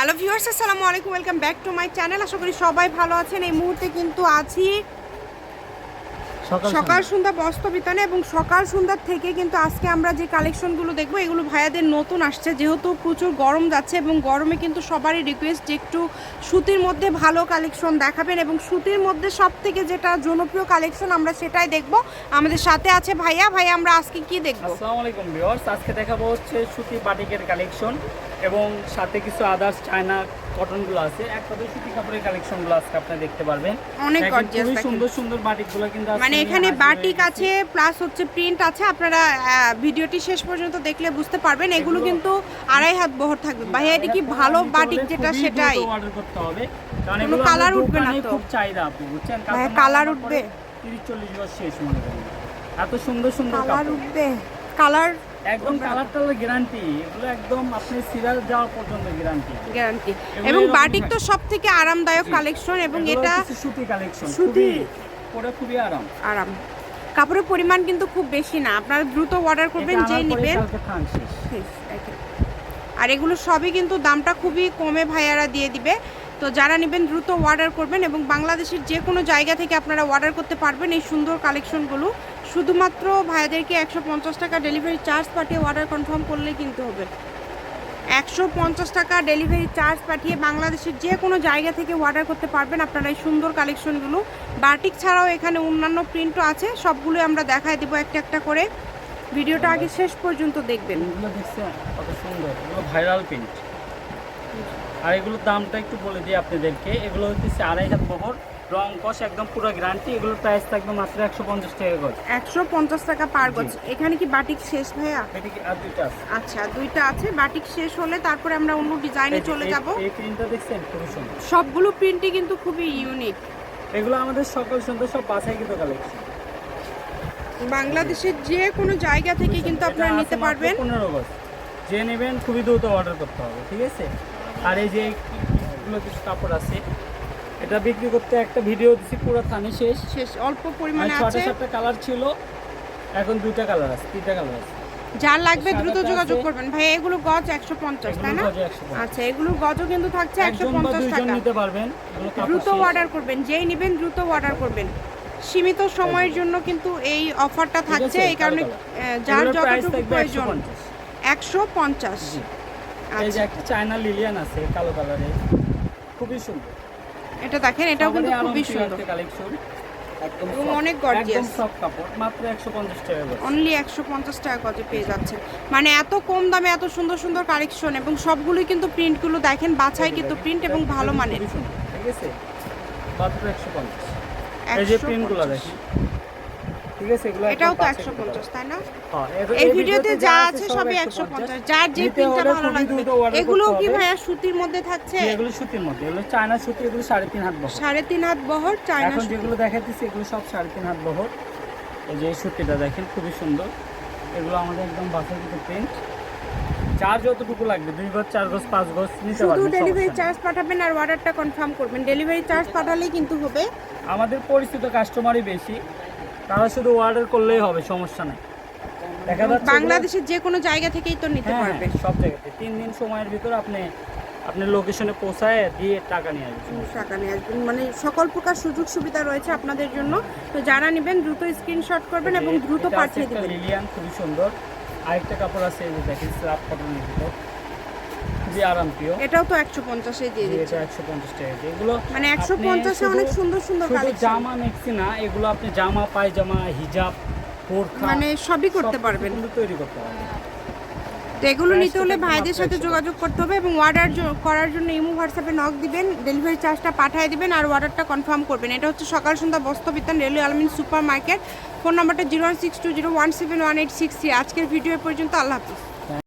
Hello viewers আসসালামু আলাইকুম welcome back to my channel. আশা করি সবাই ভালো আছেন। এই মুহূর্তে কিন্তু আছি সকাল সন্ধ্যা। বস্ত্র বিতানে এবং সকাল সন্ধ্যার থেকে কিন্তু আজকে আমরা যে কালেকশনগুলো দেখব এগুলো ভাইয়াদের নতুন আসছে। যেহেতু প্রচুর গরম যাচ্ছে এবং গরমে কিন্তু সবারই রিকোয়েস্ট যে একটু সুতির মধ্যে ভালো কালেকশন দেখাবেন এবং সুতির মধ্যে সব থেকে যেটা জনপ্রিয় কালেকশন আমরা সেটাই দেখব। আমাদের সাথে আছে ভাইয়া। ভাইয়া আমরা আজকে কি দেখব? আসসালামু আলাইকুম ভিউয়ার্স। আজকে দেখাবো হচ্ছে সুতি বাটিকের কালেকশন। এবং সাথে কিছু আদার্স চায়না কটনগুলো আছে। এক কথায় সুতি কাপড়ের কালেকশনগুলো আজকে আপনি দেখতে পারবেন। অনেক gorgeous খুবই সুন্দর সুন্দর বাটিকগুলো কিন্তু মানে এখানে বাটিক আছে প্লাস হচ্ছে প্রিন্ট আছে। আপনারা ভিডিওটি শেষ পর্যন্ত দেখলে বুঝতে পারবেন। এগুলো কিন্তু আড়াই হাত বহর থাকবে। ভাইয়া এটা কি ভালো বাটিক যেটা সেটাই? অর্ডার করতে হবে। কারণ এগুলো আমাদের উঠবে না তো? খুব চাহিদা আপু বুঝছেন? ভাইয়া, কালার উঠবে? 30 40 বার শেষ মনে করেন। এত সুন্দর সুন্দর কালার উঠবে। কালার একদম কালার টালার গ্যারান্টি এগুলো একদম আপনি যাওয়ার পর্যন্ত গ্যারান্টি গ্যারান্টি এবং বাটিক তো সব থেকে আরামদায়ক কালেকশন এবং এটা সুতি কালেকশন সুতি। পরে খুবই আরাম। আরাম। কাপড়ের পরিমাণ কিন্তু খুব বেশি না। আপনারা দ্রুত অর্ডার করবেন যেই নেবেন। আর এগুলো সবই কিন্তু দামটা খুবই কমে ভাইয়ারা দিয়ে দিবে। তো যারা নেবেন দ্রুত অর্ডার করবেন এবং বাংলাদেশের যে কোনো জায়গা থেকে আপনারা অর্ডার করতে পারবেন এই সুন্দর কালেকশনগুলো শুধুমাত্র ভাইদেরকে একশো পঞ্চাশ টাকা ডেলিভারি চার্জ পাঠিয়ে অর্ডার কনফার্ম করলেই কিনতে হবে। একশো পঞ্চাশ টাকা ডেলিভারি চার্জ পাঠিয়ে বাংলাদেশের যে কোনো জায়গা থেকে অর্ডার করতে পারবেন আপনারা এই সুন্দর কালেকশনগুলো বাটিক ছাড়াও এখানে অন্যান্য প্রিন্টও আছে সবগুলো আমরা দেখায় দেবো একটা একটা করে। ভিডিওটা আগে শেষ পর্যন্ত দেখবেন। ভাইরাল প্রিন্ট আর এগুলোর দামটা একটু বলে দিই আপনাদেরকে। এগুলো হচ্ছে আড়াই হাত বহর রং কষ একদম পুরো গ্যারান্টি এগুলোর প্রাইস থাকবে মাত্র একশো পঞ্চাশ টাকা গজ একশো পঞ্চাশ টাকা পার গজ। এখানে কি বাটিক শেষ ভাইয়া? আচ্ছা দুইটা আছে। বাটিক শেষ হলে তারপরে আমরা অন্য ডিজাইনে চলে যাব। এই প্রিন্টটা দেখছেন? খুবই সুন্দর। সবগুলো প্রিন্টই কিন্তু খুবই ইউনিক এগুলো আমাদের সকল সন্ধ্যা সব বাসায় কিন্তু কালেকশন বাংলাদেশের যে কোনো জায়গা থেকে কিন্তু আপনারা নিতে পারবেন। পনেরো গজ। যে নেবেন খুবই দ্রুত অর্ডার করতে হবে ঠিক আছে? আর এই যে এগুলো কিছু কাপড় আছে এটা বিক্রি করতে একটা ভিডিও দিছি পুরো থানে শেষ। শেষ অল্প পরিমাণে ছটা আছে। সাতটা কালার ছিল এখন দুইটা কালার আছে তিনটা কালার আছে। যার লাগবে দ্রুত যোগাযোগ করবেন। ভাই এগুলো গজ একশো পঞ্চাশ তাই না? আচ্ছা এগুলো গজও কিন্তু থাকছে একশো একজন বা পঞ্চাশ দুইজন টাকা। নিতে পারবেন দ্রুত অর্ডার করবেন যেই নেবেন দ্রুত অর্ডার করবেন। সীমিত সময়ের জন্য কিন্তু এই অফারটা থাকছে এই কারণে যার যতটুকু প্রয়োজন 150 একশো পঞ্চাশ। জি। এই যে আচ্ছা একটা চায়না লিলিয়ান আছে কালো কালারের। খুবই সুন্দর। এটা দেখেন এটাও কিন্তু খুবই সুন্দর। কালেকশন একদম অনেক। একদম কাপড় মাত্র 150 টাকা করে। অনলি টাকা গজে পেয়ে যাচ্ছেন। মানে এত কম দামে এত সুন্দর সুন্দর কালেকশন এবং সবগুলোই কিন্তু প্রিন্টগুলো দেখেন বাছাই কিন্তু প্রিন্ট এবং ভালো মানের। ঠিক আছে? মাত্র 150 এই যে প্রিন্টগুলো দেখেন। ঠিক আছে এগুলো এটাও তো বাছাই একশো করতে পঞ্চাশ হবে। তাই না? হ্যাঁ, এই ভিডিওতে যা আছে সবই একশো 150 পঞ্চাশ। যার যে প্রিন্টটা ভালো লাগবে। এগুলো কি। ভাইয়া সুতির মধ্যে থাকছে? এগুলো সুতির মধ্যে। এগুলো চায়না সুতি এগুলো সাড়ে তিন হাত বহর। সাড়ে তিন হাত বহর চায়না এখন যেগুলো দেখাচ্ছি এগুলো সব সাড়ে তিন হাত বহর। এই যে সুতিটা দেখেন খুবই সুন্দর। এগুলো আমাদের একদম বাসায় কিন্তু প্রিন্ট চার যতটুকু লাগবে দুই গজ চার গজ পাঁচ গজ নিতে শুধু ডেলিভারি চার্জ পাঠাবেন আর অর্ডারটা কনফার্ম করবেন। ডেলিভারি চার্জ পাঠালেই কিন্তু হবে। আমাদের পরিচিত কাস্টমারই বেশি। তারা শুধু অর্ডার করলেই হবে সমস্যা নেই। দেখা যাচ্ছে বাংলাদেশের যে কোনো জায়গা থেকেই তো নিতে হ্যাঁ, পারবে। হ্যাঁ, সব জায়গাতে। তিন দিন সময়ের ভিতর আপনি আপনার লোকেশনে পৌঁছায় দিয়ে টাকা নিয়ে আসবেন। টাকা নিয়ে আসবেন। মানে সকল প্রকার সুযোগ সুবিধা রয়েছে আপনাদের জন্য। তো যারা নেবেন দ্রুত স্ক্রিনশট করবেন এবং দ্রুত পাঠিয়ে দিবেন। লিলিয়ান খুবই সুন্দর। আরেকটা কাপড় আছে এই যে দেখেন স্ল্যাব কটনের ভিতর। খুবই আরাম প্রিয়। এটাও তো একশো পঞ্চাশে দিয়ে দিচ্ছে। এটা একশো পঞ্চাশ টাকা দিয়ে। এগুলো মানে একশো আপনি পঞ্চাশে অনেক সুন্দর সুন্দর কালেকশন জামা মেক্সি না এগুলো আপনি জামা পায়জামা হিজাব বোরখা মানে সবই করতে পারবেন। তৈরি করতে পারবেন। তো এগুলো নিতে হলে ভাইদের সাথে যোগাযোগ করতে হবে এবং অর্ডার করার জন্য ইমো হোয়াটসঅ্যাপে নক দিবেন ডেলিভারি চার্জটা পাঠিয়ে দিবেন আর অর্ডারটা কনফার্ম করবেন। এটা হচ্ছে Sakal Sandhya Bastrabitan railway Alamin super market phone নাম্বারটা zero one six two zero one seven one eight six three. আজকের ভিডিও পর্যন্ত আল্লাহ হাফিজ।